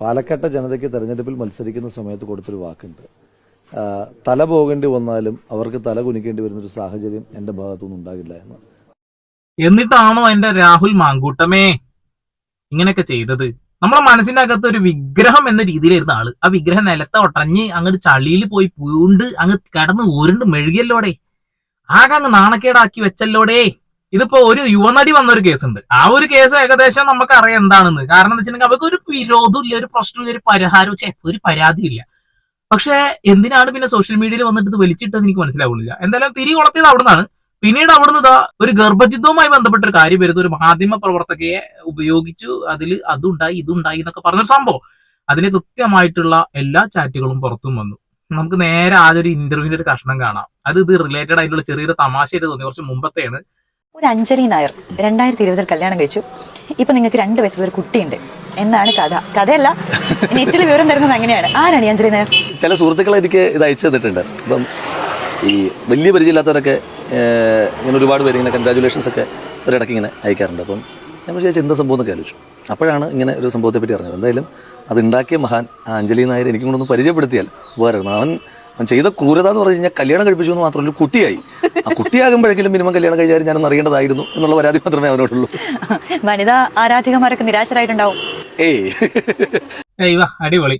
പാലക്കാട്ടെ ജനതയ്ക്ക് തെരഞ്ഞെടുപ്പിൽ മത്സരിക്കുന്ന സമയത്ത് കൊടുത്തൊരു വാക്കുണ്ട്. തല പോകേണ്ടി വന്നാലും അവർക്ക് തല കുനിക്കേണ്ടി വരുന്ന ഒരു സാഹചര്യം എന്റെ ഭാഗത്തുനിന്ന് ഉണ്ടാകില്ല എന്ന്. എന്നിട്ടാണോ എന്റെ രാഹുൽ മാങ്കൂട്ടമേ ഇങ്ങനെയൊക്കെ ചെയ്തത്? നമ്മളെ മനസ്സിന്റെ അകത്ത് ഒരു വിഗ്രഹം എന്ന രീതിയിലായിരുന്ന ആൾ. ആ വിഗ്രഹം നിലത്തെ ഒട്ടഞ്ഞ് അങ്ങോട്ട് ചളിയിൽ പോയി പൂണ്ട് അങ്ങ് കടന്ന് ഉരുണ്ട് മെഴുകിയല്ലോടെ. ആകെ അങ്ങ് നാണക്കേടാക്കി വെച്ചല്ലോടേ. ഇതിപ്പോ ഒരു യുവനടി വന്ന ഒരു കേസ് ഉണ്ട്. ആ ഒരു കേസ് ഏകദേശം നമുക്ക് അറിയാം എന്താണെന്ന്. കാരണം എന്താ വെച്ചിട്ടുണ്ടെങ്കിൽ അവർക്ക് ഒരു വിരോധം ഇല്ല ഒരു പ്രശ്നമില്ല ഒരു പരിഹാരവും ചെ ഒരു പരാതിയില്ല. പക്ഷെ എന്തിനാണ് പിന്നെ സോഷ്യൽ മീഡിയയിൽ വന്നിട്ട് ഇത് വലിച്ചിട്ടത് എനിക്ക് മനസ്സിലാവുന്നില്ല. എന്തായാലും തിരി കൊളത്തിയത് അവിടെ നിന്നാണ് പിന്നീട് അവിടുന്ന് ഇതാ ഒരു ഗർഭജിദ്ധവുമായി ബന്ധപ്പെട്ട ഒരു കാര്യം വരുന്നത്. ഒരു മാധ്യമ പ്രവർത്തകയെ ഉപയോഗിച്ചു. അതിൽ അതുണ്ടായി ഇതുണ്ടായി എന്നൊക്കെ പറഞ്ഞൊരു സംഭവം. അതിന് കൃത്യമായിട്ടുള്ള എല്ലാ ചാറ്റുകളും പുറത്തും വന്നു. നമുക്ക് നേരെ ആദ്യം ഒരു ഇന്റർവ്യൂവിന്റെ ഒരു കഷ്ണം കാണാം. അത് ഇത് റിലേറ്റഡ് ആയിട്ടുള്ള ചെറിയൊരു തമാശയായിട്ട് തോന്നി കുറച്ച് മുമ്പത്തെയാണ് ഒരു അഞ്ജലി നായർ രണ്ടായിരത്തി ഇരുപതിൽ കല്യാണം കഴിച്ചു. ഇപ്പൊ നിങ്ങൾക്ക് രണ്ട് വയസ്സുള്ള ഒരു കുട്ടിയുണ്ട്. എന്നാണ് കഥ. കഥയല്ല നെറ്റിൽ വിവരം തരുന്നത് അങ്ങനെയാണ്. ആരാണ് അഞ്ജലി നായർ? ചില സുഹൃത്തുക്കൾ എനിക്ക് ഇത് അയച്ചു തന്നിട്ടുണ്ട്. അപ്പം ഈ വലിയ പരിചയമില്ലാത്തവരൊക്കെ ഇങ്ങനെ ഒരുപാട് പേര് ഇങ്ങനെ കൺഗ്രാജുലേഷൻസ് ഒക്കെ ഒരിടയ്ക്ക് ഇങ്ങനെ അയക്കാറുണ്ട്. അപ്പം ഞാൻ വിചാരിച്ചു എന്താ സംഭവം എന്നൊക്കെ ആലോചിച്ചു. അപ്പോഴാണ് ഇങ്ങനെ ഒരു സംഭവത്തെ പറ്റി അറിഞ്ഞത്. എന്തായാലും അത് ഉണ്ടാക്കിയ മഹാൻ ആ അഞ്ജലി നായർ എനിക്കും കൂടെ ഒന്ന് പരിചയപ്പെടുത്തിയാൽ ഉപകാരമായിരുന്നു. അവൻ അവൻ ചെയ്ത ക്രൂരത എന്ന് പറഞ്ഞു കഴിഞ്ഞാൽ കല്യാണം കഴിപ്പിച്ചു എന്ന് മാത്രമല്ല ഒരു കുട്ടിയായി. ആ കുട്ടിയാകുമ്പോഴെങ്കിലും മിനിമം കല്യാണം കഴിഞ്ഞാൽ ഞാനൊന്ന് അറിയേണ്ടതായിരുന്നു എന്നുള്ള പരാതി മാത്രമേ അവനോടുള്ളൂ. വനിതാ ആരാധികമാരൊക്കെ നിരാശരായിട്ടുണ്ടാവും. ഏയ്. ഏയ് വാ അടിപൊളി.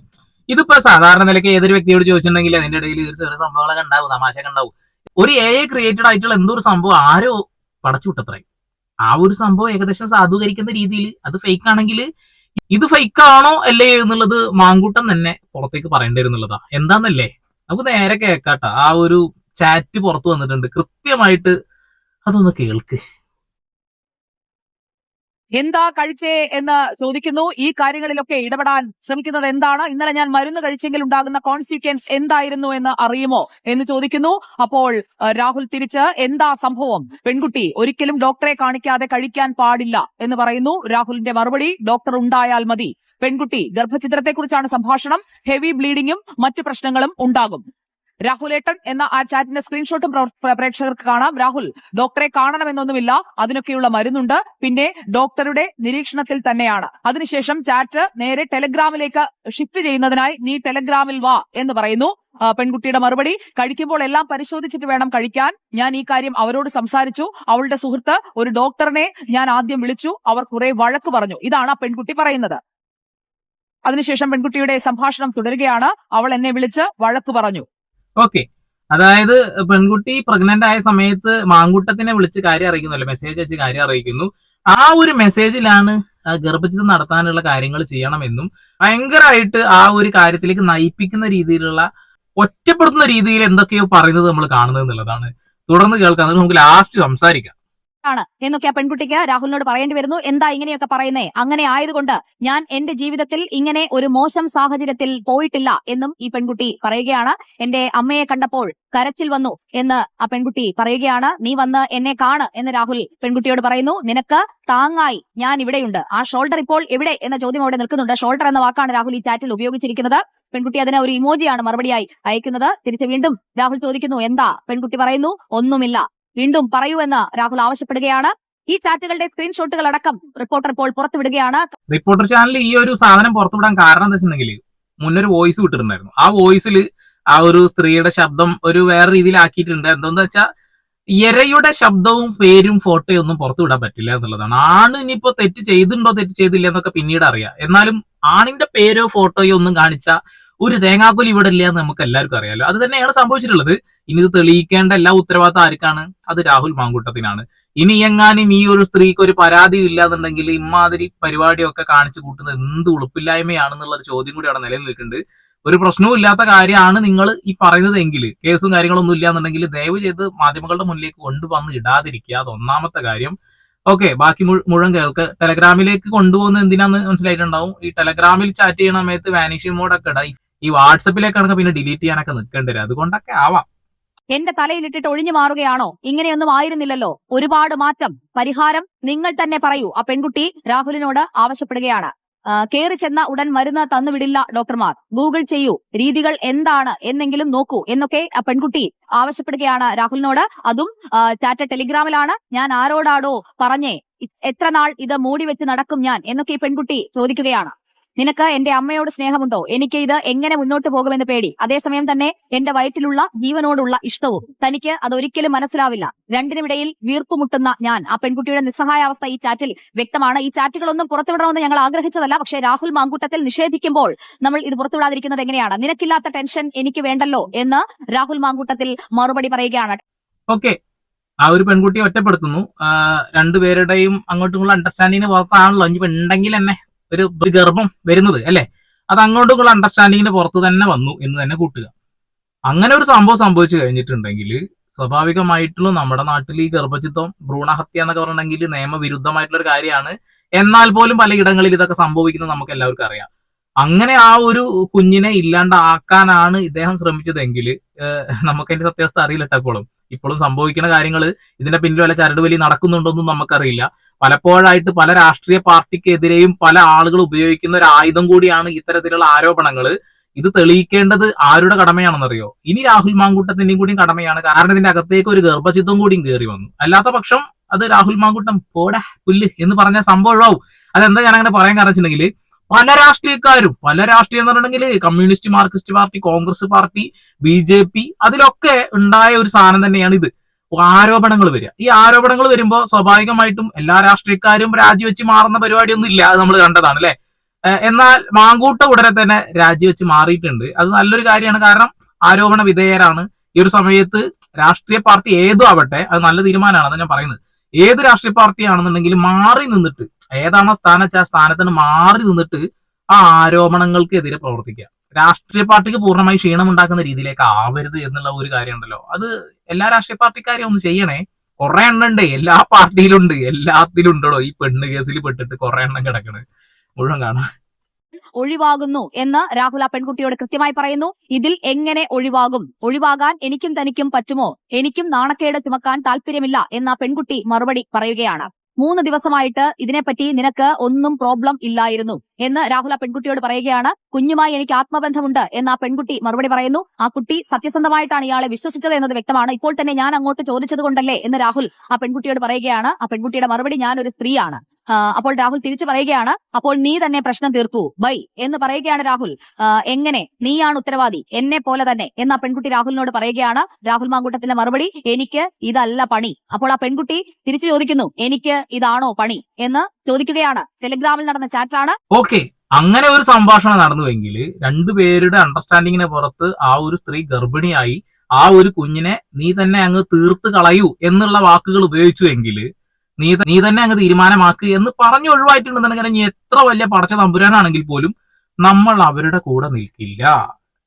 ഇതിപ്പോ സാധാരണ നിലയ്ക്ക് ഏതൊരു വ്യക്തിയോട് ചോദിച്ചിട്ടുണ്ടെങ്കിൽ അതിന്റെ ഇടയിൽ ചെറിയ സംഭവങ്ങളൊക്കെ ഉണ്ടാവും തമാശയൊക്കെ ഉണ്ടാവും. ഒരു എ ഐ ക്രിയേറ്റഡ് ആയിട്ടുള്ള എന്തോ ഒരു സംഭവം? ആരോ പടച്ചു വിട്ടത്രേ. ആ ഒരു സംഭവം ഏകദേശം സാധൂകരിക്കുന്ന രീതിയിൽ അത് ഫേക്ക് ആണെങ്കിൽ ഇത് ഫേക്ക് ആണോ അല്ലേ എന്നുള്ളത് മാങ്കൂട്ടം തന്നെ പുറത്തേക്ക് പറയേണ്ടി വരുന്നുള്ളതാ. എന്താന്നല്ലേ? നമുക്ക് നേരെ കേക്കാട്ടോ. ആ ഒരു ചാറ്റ് പുറത്തു വന്നിട്ടുണ്ട്. കൃത്യമായിട്ട് അതൊന്ന് കേൾക്ക്. എന്താ കഴിച്ചേ എന്ന് ചോദിക്കുന്നു. ഈ കാര്യങ്ങളിലൊക്കെ ഇടപെടാൻ ശ്രമിക്കുന്നത് എന്താണ്? ഇന്നലെ ഞാൻ മരുന്ന് കഴിച്ചെങ്കിൽ ഉണ്ടാകുന്ന കോൺസിക്വൻസ് എന്തായിരുന്നു എന്ന് അറിയുമോ എന്ന് ചോദിക്കുന്നു. അപ്പോൾ രാഹുൽ തിരിച്ച് എന്താ സംഭവം? പെൺകുട്ടി ഒരിക്കലും ഡോക്ടറെ കാണിക്കാതെ കഴിക്കാൻ പാടില്ല എന്ന് പറയുന്നു. രാഹുലിന്റെ മറുപടി ഡോക്ടർ ഉണ്ടായാൽ മതി. പെൺകുട്ടി ഗർഭചിത്രത്തെക്കുറിച്ചാണ് സംഭാഷണം. ഹെവി ബ്ലീഡിങ്ങും മറ്റു പ്രശ്നങ്ങളും ഉണ്ടാകും. രാഹുലേട്ടൻ എന്ന ആ ചാറ്റിന്റെ സ്ക്രീൻഷോട്ടും പ്രേക്ഷകർക്ക് കാണാം. രാഹുൽ ഡോക്ടറെ കാണണമെന്നൊന്നുമില്ല. അതിനൊക്കെയുള്ള മരുന്നുണ്ട്. പിന്നെ ഡോക്ടറുടെ നിരീക്ഷണത്തിൽ തന്നെയാണ്. അതിനുശേഷം ചാറ്റ് നേരെ ടെലഗ്രാമിലേക്ക് ഷിഫ്റ്റ് ചെയ്യുന്നതിനായി നീ ടെലഗ്രാമിൽ വാ എന്ന് പറയുന്നു. പെൺകുട്ടിയുടെ മറുപടി കഴിക്കുമ്പോൾ എല്ലാം പരിശോധിച്ചിട്ട് വേണം കഴിക്കാൻ. ഞാൻ ഈ കാര്യം അവരോട് സംസാരിച്ചു. അവളുടെ സുഹൃത്ത് ഒരു ഡോക്ടറിനെ ഞാൻ ആദ്യം വിളിച്ചു. അവർ കുറെ വഴക്ക് പറഞ്ഞു. ഇതാണ് ആ പെൺകുട്ടി പറയുന്നത്. അതിനുശേഷം പെൺകുട്ടിയുടെ സംഭാഷണം തുടരുകയാണ്. അവൾ എന്നെ വിളിച്ച് വഴക്ക് പറഞ്ഞു. ഓക്കെ. അതായത് പെൺകുട്ടി പ്രഗ്നന്റ് ആയ സമയത്ത് മാങ്കൂട്ടത്തിനെ വിളിച്ച് കാര്യം അറിയിക്കുന്നല്ലോ മെസ്സേജ് അയച്ച് കാര്യം അറിയിക്കുന്നു. ആ ഒരു മെസ്സേജിലാണ് ആ ഗർഭചിത്രം നടത്താനുള്ള കാര്യങ്ങൾ ചെയ്യണമെന്നും ഭയങ്കരമായിട്ട് ആ ഒരു കാര്യത്തിലേക്ക് നയിപ്പിക്കുന്ന രീതിയിലുള്ള ഒറ്റപ്പെടുത്തുന്ന രീതിയിൽ എന്തൊക്കെയോ പറയുന്നത് നമ്മൾ കാണുന്നത് എന്നുള്ളതാണ്. തുടർന്ന് കേൾക്കാം. നമുക്ക് ലാസ്റ്റ് സംസാരിക്കാം. ആണ് എന്നൊക്കെ ആ പെൺകുട്ടിക്ക് രാഹുലിനോട് പറയേണ്ടി വരുന്നു. എന്താ ഇങ്ങനെയൊക്കെ പറയുന്നേ? അങ്ങനെ ആയതുകൊണ്ട് ഞാൻ എന്റെ ജീവിതത്തിൽ ഇങ്ങനെ ഒരു മോശം സാഹചര്യത്തിൽ പോയിട്ടില്ല എന്നും ഈ പെൺകുട്ടി പറയുകയാണ്. എന്റെ അമ്മയെ കണ്ടപ്പോൾ കരച്ചിൽ വന്നു എന്ന് ആ പെൺകുട്ടി പറയുകയാണ്. നീ വന്ന് എന്നെ കാണ് എന്ന് രാഹുൽ പെൺകുട്ടിയോട് പറയുന്നു. നിനക്ക് താങ്ങായി. ഞാൻ ഇവിടെയുണ്ട്. ആ ഷോൾഡർ ഇപ്പോൾ എവിടെ? എന്ന ചോദ്യം അവിടെ നിൽക്കുന്നുണ്ട്. ഷോൾഡർ എന്ന വാക്കാണ് രാഹുൽ ഈ ചാറ്റിൽ ഉപയോഗിച്ചിരിക്കുന്നത്. പെൺകുട്ടി അതിനെ ഒരു ഇമോജിയാണ് മറുപടിയായി അയക്കുന്നത്. തിരിച്ചു വീണ്ടും രാഹുൽ ചോദിക്കുന്നു എന്താ? പെൺകുട്ടി പറയുന്നു ഒന്നുമില്ല. വീണ്ടും പറയൂവെന്ന് രാഹുൽ ആവശ്യപ്പെടുകയാണ്. ഈ ചാറ്റുകളുടെ സ്ക്രീൻഷോട്ടുകൾ അടക്കം റിപ്പോർട്ടർ ഇപ്പോൾ പുറത്തുവിടുകയാണ്. റിപ്പോർട്ടർ ചാനൽ ഈ ഒരു സാധനം പുറത്തുവിടാൻ കാരണം എന്താ വെച്ചിട്ടുണ്ടെങ്കിൽ മുന്നൊരു വോയിസ് വിട്ടിട്ടുണ്ടായിരുന്നു. ആ വോയിസിൽ ആ ഒരു സ്ത്രീയുടെ ശബ്ദം ഒരു വേറെ രീതിയിൽ ആക്കിയിട്ടുണ്ട്. എന്താന്ന് വെച്ചാൽ ഇരയുടെ ശബ്ദവും പേരും ഫോട്ടോയും ഒന്നും പുറത്തുവിടാൻ പറ്റില്ല എന്നുള്ളതാണ്. ആണ് ഇനിയിപ്പോ തെറ്റ് ചെയ്തിട്ടുണ്ടോ തെറ്റ് ചെയ്തില്ല എന്നൊക്കെ പിന്നീട് അറിയാം. എന്നാലും ആണിന്റെ പേരോ ഫോട്ടോയോ ഒന്നും കാണിച്ച ഒരു തേങ്ങാക്കൊലി ഇവിടെ ഇല്ല എന്ന് നമുക്ക് എല്ലാവർക്കും അറിയാലോ. അത് തന്നെയാണ് സംഭവിച്ചിട്ടുള്ളത്. ഇനി ഇത് തെളിയിക്കേണ്ട എല്ലാ ഉത്തരവാദിത്തം ആർക്കാണ്? അത് രാഹുൽ മാങ്കൂട്ടത്തിനാണ്. ഇനി എങ്ങാനും ഈ ഒരു സ്ത്രീക്ക് ഒരു പരാതി ഇല്ലാന്നുണ്ടെങ്കിൽ ഇമാതിരി പരിപാടിയൊക്കെ കാണിച്ചു കൂട്ടുന്നത് എന്ത് ഉളുപ്പില്ലായ്മയാണെന്നുള്ള ഒരു ചോദ്യം കൂടി അവിടെ നിലനിൽക്കുന്നുണ്ട് ഒരു പ്രശ്നവും ഇല്ലാത്ത കാര്യമാണ് നിങ്ങൾ ഈ പറയുന്നത് എങ്കിൽ കേസും കാര്യങ്ങളൊന്നും ഇല്ലാന്നുണ്ടെങ്കിൽ ദയവ് ചെയ്ത് മാധ്യമങ്ങളുടെ മുന്നിലേക്ക് കൊണ്ടുവന്ന് ഇടാതിരിക്കുക. അത് ഒന്നാമത്തെ കാര്യം. ഓക്കെ ബാക്കി മുഴു- മുഴുവൻ കേൾക്ക്. ടെലഗ്രാമിലേക്ക് കൊണ്ടുപോകുന്നത് എന്തിനാന്ന് മനസ്സിലായിട്ടുണ്ടാവും? ഈ ടെലഗ്രാമിൽ ചാറ്റ് ചെയ്യണ സമയത്ത് വാനിഷിംഗ് മോഡൊക്കെ ഇടാം. ഈ വാട്സപ്പിലേക്കാണെങ്കിൽ പിന്നെ ഡിലീറ്റ് ചെയ്യാനൊക്കെ നിൽക്കേണ്ടി വരും. അതുകൊണ്ടൊക്കെ ആവാം. എന്റെ തലയിലിട്ടിട്ട് ഒഴിഞ്ഞു മാറുകയാണോ? ഇങ്ങനെയൊന്നും ആയിരുന്നില്ലല്ലോ. ഒരുപാട് മാറ്റം. പരിഹാരം നിങ്ങൾ തന്നെ പറയൂ. ആ പെൺകുട്ടി രാഹുലിനോട് ആവശ്യപ്പെടുകയാണ്. കയറി ചെന്ന ഉടൻ മരുന്ന് തന്നുവിടില്ല ഡോക്ടർമാർ. ഗൂഗിൾ ചെയ്യൂ. രീതികൾ എന്താണ് എന്നെങ്കിലും നോക്കൂ എന്നൊക്കെ ആ പെൺകുട്ടി ആവശ്യപ്പെടുകയാണ് രാഹുലിനോട്. അതും ടാറ്റ ടെലിഗ്രാമിലാണ്. ഞാൻ ആരോടാടോ പറഞ്ഞേ എത്ര നാൾ ഇത് മൂടി വെച്ച് നടക്കും ഞാൻ എന്നൊക്കെ പെൺകുട്ടി ചോദിക്കുകയാണ്. നിനക്ക് എന്റെ അമ്മയോട് സ്നേഹമുണ്ടോ? എനിക്ക് ഇത് എങ്ങനെ മുന്നോട്ട് പോകുമെന്ന് പേടി. അതേസമയം തന്നെ എന്റെ വയറ്റിലുള്ള ജീവനോടുള്ള ഇഷ്ടവും തനിക്ക് അതൊരിക്കലും മനസ്സിലാവില്ല. രണ്ടിനുമിടയിൽ വീർപ്പുമുട്ടുന്ന ഞാൻ. ആ പെൺകുട്ടിയുടെ നിസ്സഹായ അവസ്ഥ ഈ ചാറ്റിൽ വ്യക്തമാണ്. ഈ ചാറ്റുകളൊന്നും പുറത്തുവിടണമെന്ന് ഞങ്ങൾ ആഗ്രഹിച്ചതല്ല. പക്ഷേ രാഹുൽ മാങ്കൂട്ടത്തിൽ നിഷേധിക്കുമ്പോൾ നമ്മൾ ഇത് പുറത്തുവിടാതിരിക്കുന്നത് എങ്ങനെയാണ്? നിനക്കില്ലാത്ത ടെൻഷൻ എനിക്ക് വേണ്ടല്ലോ എന്ന് രാഹുൽ മാങ്കൂട്ടത്തിൽ മറുപടി പറയുകയാണ്. ഓക്കെ. ആ ഒരു പെൺകുട്ടിയെ ഒറ്റപ്പെടുത്തുന്നു. രണ്ടുപേരുടെയും അങ്ങോട്ടുമുള്ള അണ്ടർസ്റ്റാൻഡിങ് പുറത്താണല്ലോ. ഇനിയിപ്പോ ഉണ്ടെങ്കിൽ തന്നെ ഒരു ഗർഭം വരുന്നത് അല്ലെ? അത് അങ്ങോട്ടും അണ്ടർസ്റ്റാൻഡിങ്ങിന്റെ അണ്ടർസ്റ്റാൻഡിങ്ങിന് പുറത്ത് തന്നെ വന്നു എന്ന് തന്നെ കൂട്ടുക. അങ്ങനെ ഒരു സംഭവം സംഭവിച്ചു കഴിഞ്ഞിട്ടുണ്ടെങ്കിൽ സ്വാഭാവികമായിട്ടുള്ള നമ്മുടെ നാട്ടിൽ ഈ ഗർഭചിത്വം ഭ്രൂണഹത്യ എന്നൊക്കെ പറഞ്ഞിട്ടുണ്ടെങ്കിൽ നിയമവിരുദ്ധമായിട്ടുള്ള ഒരു കാര്യമാണ്. എന്നാൽ പോലും പലയിടങ്ങളിൽ ഇതൊക്കെ സംഭവിക്കുന്നത് നമുക്ക് എല്ലാവർക്കും അറിയാം. അങ്ങനെ ആ ഒരു കുഞ്ഞിനെ ഇല്ലാണ്ടാക്കാനാണ് ഇദ്ദേഹം ശ്രമിച്ചതെങ്കിൽ നമുക്ക് അതിന്റെ സത്യാവസ്ഥ അറിയില്ല ഇപ്പോഴും ഇപ്പോഴും സംഭവിക്കുന്ന കാര്യങ്ങൾ ഇതിന്റെ പിന്നിൽ വല്ല ചരടുവലി നടക്കുന്നുണ്ടോന്നും നമുക്കറിയില്ല. പലപ്പോഴായിട്ട് പല രാഷ്ട്രീയ പാർട്ടിക്കെതിരെയും പല ആളുകൾ ഉപയോഗിക്കുന്ന ഒരു ആയുധം കൂടിയാണ് ഇത്തരത്തിലുള്ള ആരോപണങ്ങൾ ഇത് തെളിയിക്കേണ്ടത് ആരുടെ കടമയാണെന്നറിയോ? ഇനി രാഹുൽ മാങ്കൂട്ടത്തിന്റെയും കൂടിയും കടമയാണ്. കാരണം ഇതിന്റെ അകത്തേക്ക് ഒരു ഗർഭചിത്വം കൂടിയും കയറി വന്നു. അല്ലാത്ത പക്ഷം അത് രാഹുൽ മാങ്കൂട്ടം പോടാ പുല്ല് എന്ന് പറഞ്ഞ സംഭവം ഒഴിവാവും. അതെന്താ ഞാൻ അങ്ങനെ പറയാൻ കാരണം വെച്ചിട്ടുണ്ടെങ്കിൽ പല രാഷ്ട്രീയക്കാരും പല രാഷ്ട്രീയം എന്ന് പറഞ്ഞിട്ടുണ്ടെങ്കിൽ communist Marxist party Congress party B J P അതിലൊക്കെ ഉണ്ടായ ഒരു സാധനം തന്നെയാണ് ഇത്. ആരോപണങ്ങൾ വരിക. ഈ ആരോപണങ്ങൾ വരുമ്പോൾ സ്വാഭാവികമായിട്ടും എല്ലാ രാഷ്ട്രീയക്കാരും രാജിവെച്ച് മാറുന്ന പരിപാടിയൊന്നും ഇല്ല അത് നമ്മൾ കണ്ടതാണ് അല്ലെ? എന്നാൽ മാങ്കൂട്ട ഉടനെ തന്നെ രാജിവെച്ച് മാറിയിട്ടുണ്ട്. അത് നല്ലൊരു കാര്യമാണ്. കാരണം ആരോപണ വിധേയരാണ്. ഈ ഒരു സമയത്ത് രാഷ്ട്രീയ പാർട്ടി ഏതും ആവട്ടെ അത് നല്ല തീരുമാനമാണ് അത് ഞാൻ പറയുന്നത്. ഏത് രാഷ്ട്രീയ പാർട്ടി ആണെന്നുണ്ടെങ്കിലും മാറി നിന്നിട്ട് ഏതാണോ സ്ഥാനം വെച്ചാൽ ആ സ്ഥാനത്തിന് മാറി നിന്നിട്ട് ആ ആരോപണങ്ങൾക്കെതിരെ പ്രവർത്തിക്കുക. രാഷ്ട്രീയ പാർട്ടിക്ക് പൂർണമായി ക്ഷീണം ഉണ്ടാക്കുന്ന രീതിയിലേക്ക് ആവരുത് എന്നുള്ള ഒരു കാര്യമുണ്ടല്ലോ. അത് എല്ലാ രാഷ്ട്രീയ പാർട്ടിക്കാരെയും ഒന്ന് ചെയ്യണേ. കുറെ എണ്ണം ഉണ്ട്. എല്ലാ പാർട്ടിയിലും ഉണ്ട് എല്ലാത്തിലും ഉണ്ടോ ഈ പെണ്ണ് കേസിൽ പെട്ടിട്ട് കുറെ എണ്ണം കിടക്കണ്. മുഴുവൻ കാണാം. ഒഴിവാകുന്നു എന്ന് രാഹുൽ ആ പെൺകുട്ടിയോട് കൃത്യമായി പറയുന്നു. ഇതിൽ എങ്ങനെ ഒഴിവാകും? ഒഴിവാകാൻ എനിക്കും തനിക്കും പറ്റുമോ? എനിക്കും നാണക്കേട് ചുമക്കാൻ താല്പര്യമില്ല എന്ന പെൺകുട്ടി മറുപടി പറയുകയാണ്. മൂന്ന് ദിവസമായിട്ട് ഇതിനെപ്പറ്റി നിനക്ക് ഒന്നും പ്രോബ്ലം ഇല്ലായിരുന്നു എന്ന് രാഹുൽ ആ പെൺകുട്ടിയോട് പറയുകയാണ്. കുഞ്ഞുമായി എനിക്ക് ആത്മബന്ധമുണ്ട് എന്ന് ആ പെൺകുട്ടി മറുപടി പറയുന്നു. ആ കുട്ടി സത്യസന്ധമായിട്ടാണ് ഇയാളെ വിശ്വസിച്ചത് എന്നത് വ്യക്തമാണ്. ഇപ്പോൾ തന്നെ ഞാൻ അങ്ങോട്ട് ചോദിച്ചത് എന്ന് രാഹുൽ ആ പെൺകുട്ടിയോട് പറയുകയാണ്. ആ പെൺകുട്ടിയുടെ മറുപടി ഞാനൊരു സ്ത്രീയാണ്. അപ്പോൾ രാഹുൽ തിരിച്ചു പറയുകയാണ് അപ്പോൾ നീ തന്നെ പ്രശ്നം തീർക്കൂ ബൈ എന്ന് പറയുകയാണ് രാഹുൽ. എങ്ങനെ? നീയാണ് ഉത്തരവാദി എന്നെ പോലെ തന്നെ എന്ന് ആ പെൺകുട്ടി രാഹുലിനോട് പറയുകയാണ്. രാഹുൽ മാങ്കൂട്ടത്തിന്റെ മറുപടി എനിക്ക് ഇതല്ല പണി. അപ്പോൾ ആ പെൺകുട്ടി തിരിച്ചു ചോദിക്കുന്നു എനിക്ക് ഇതാണോ പണി? എന്ന് ചോദിക്കുകയാണ്. ടെലിഗ്രാമിൽ നടന്ന ചാറ്റാണ്. ഓക്കെ അങ്ങനെ ഒരു സംഭാഷണം നടന്നുവെങ്കിൽ രണ്ടുപേരുടെ അണ്ടർസ്റ്റാൻഡിങ്ങിന് പുറത്ത് ആ ഒരു സ്ത്രീ ഗർഭിണിയായി ആ ഒരു കുഞ്ഞിനെ നീ തന്നെ അങ്ങ് തീർത്ത് കളയൂ എന്നുള്ള വാക്കുകൾ ഉപയോഗിച്ചുവെങ്കിൽ നീ നീ തന്നെ അങ്ങ് തീരുമാനമാക്ക് എന്ന് പറഞ്ഞു ഒഴിവായിട്ടുണ്ടെന്നുണ്ടെങ്കിൽ ഇനി എത്ര വലിയ പടച്ച തമ്പുരാനാണെങ്കിൽ പോലും നമ്മൾ അവരുടെ കൂടെ നിൽക്കില്ല.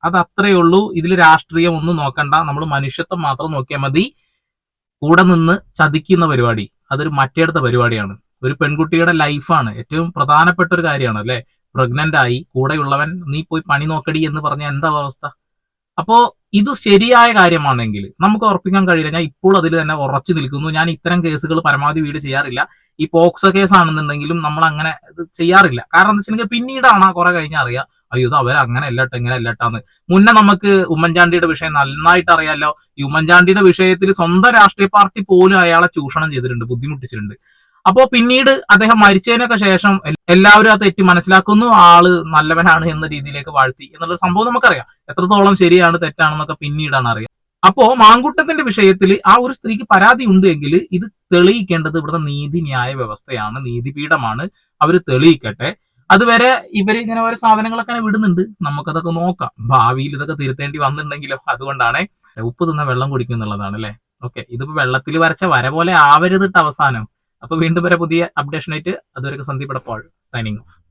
അത് അത്രയേ ഉള്ളൂ. ഇതിൽ രാഷ്ട്രീയം ഒന്നും നോക്കണ്ട. നമ്മൾ മനുഷ്യത്വം മാത്രം നോക്കിയാൽ മതി. കൂടെ നിന്ന് ചതിക്കുന്ന പരിപാടി. അതൊരു മറ്റേടുത്ത പരിപാടിയാണ്. ഒരു പെൺകുട്ടിയുടെ ലൈഫാണ്. ഏറ്റവും പ്രധാനപ്പെട്ട ഒരു കാര്യമാണ് അല്ലെ? പ്രഗ്നന്റ് ആയി കൂടെയുള്ളവൻ നീ പോയി പണി നോക്കടി എന്ന് പറഞ്ഞാൽ എന്താ അവസ്ഥ? അപ്പോ ഇത് ശരിയായ കാര്യമാണെങ്കിൽ നമുക്ക് ഉറപ്പിക്കാൻ കഴിയില്ല. ഞാൻ ഇപ്പോൾ അതിൽ തന്നെ ഉറച്ചു നിൽക്കുന്നു. ഞാൻ ഇത്തരം കേസുകൾ പരമാവധി വീട് ചെയ്യാറില്ല. ഈ പോക്സോ കേസ് ആണെന്നുണ്ടെങ്കിലും നമ്മൾ അങ്ങനെ ഇത് ചെയ്യാറില്ല. കാരണം എന്താ വെച്ചിട്ടുണ്ടെങ്കിൽ പിന്നീടാണ് ആ കുറെ കഴിഞ്ഞാൽ അറിയാം അയ്യോ അവർ അങ്ങനെ അല്ലട്ടോ ഇങ്ങനെ അല്ലട്ടാന്ന് മുന്നേ നമുക്ക് ഉമ്മൻചാണ്ടിയുടെ വിഷയം നന്നായിട്ട് അറിയാലോ. ഈ ഉമ്മൻചാണ്ടിയുടെ വിഷയത്തിൽ സ്വന്തം രാഷ്ട്രീയ പാർട്ടി പോലും അയാളെ ചൂഷണം ചെയ്തിട്ടുണ്ട് ബുദ്ധിമുട്ടിച്ചിട്ടുണ്ട്. അപ്പോ പിന്നീട് അദ്ദേഹം മരിച്ചതിനൊക്കെ ശേഷം എല്ലാവരും ആ തെറ്റ് മനസ്സിലാക്കുന്നു ആൾ നല്ലവനാണ് എന്ന രീതിയിലേക്ക് വാഴ്ത്തി എന്നുള്ള സംഭവം നമുക്കറിയാം. എത്രത്തോളം ശരിയാണ് തെറ്റാണെന്നൊക്കെ പിന്നീടാണ് അറിയാം അപ്പോ മാങ്കുട്ടത്തിന്റെ വിഷയത്തിൽ ആ ഒരു സ്ത്രീക്ക് പരാതി ഉണ്ട് എങ്കിൽ ഇത് തെളിയിക്കേണ്ടത് ഇവിടുത്തെ നീതിന്യായ വ്യവസ്ഥയാണ് നീതിപീഠമാണ്. അവർ തെളിയിക്കട്ടെ. അതുവരെ ഇവർ ഇങ്ങനെ ഓരോ സാധനങ്ങളൊക്കെ വിടുന്നുണ്ട്. നമുക്കതൊക്കെ നോക്കാം. ഭാവിയിൽ ഇതൊക്കെ തിരുത്തേണ്ടി വന്നിട്ടുണ്ടെങ്കിലോ അതുകൊണ്ടാണ് ഉപ്പ് തിന്ന വെള്ളം കുടിക്കുന്നുള്ളതാണ് അല്ലെ? ഓക്കെ ഇതിപ്പോ വെള്ളത്തിൽ വരച്ച വര പോലെ ആവരുതിട്ട് അവസാനം. അപ്പൊ വീണ്ടും വരെ പുതിയ അപ്ഡേഷൻ ആയിട്ട്. അതുവരെ സന്ദീപ് എടപ്പാൾ സൈനിങ് ഓഫ്